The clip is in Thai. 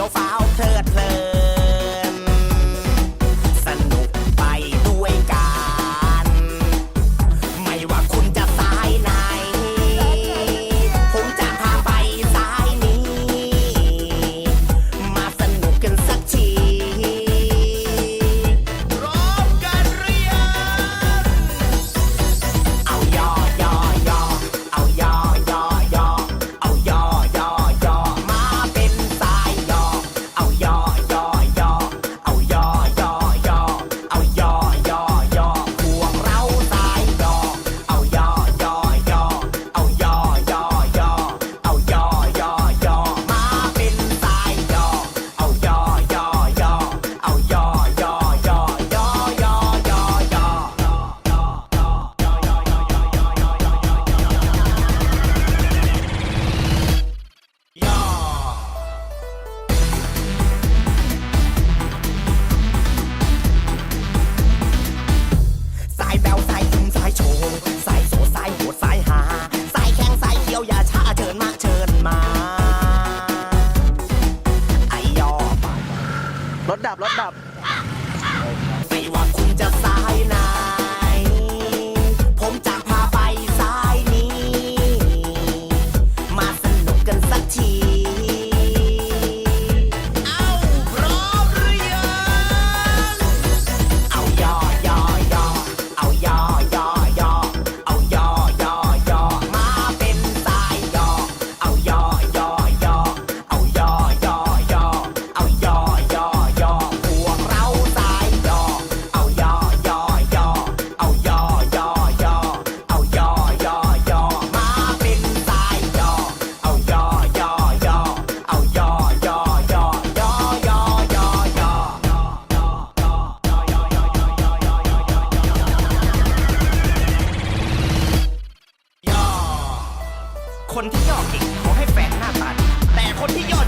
your file. รถดับ คนที่ย่อเก่งขอให้แฟนหน้าตาดีแต่คนที่ยอ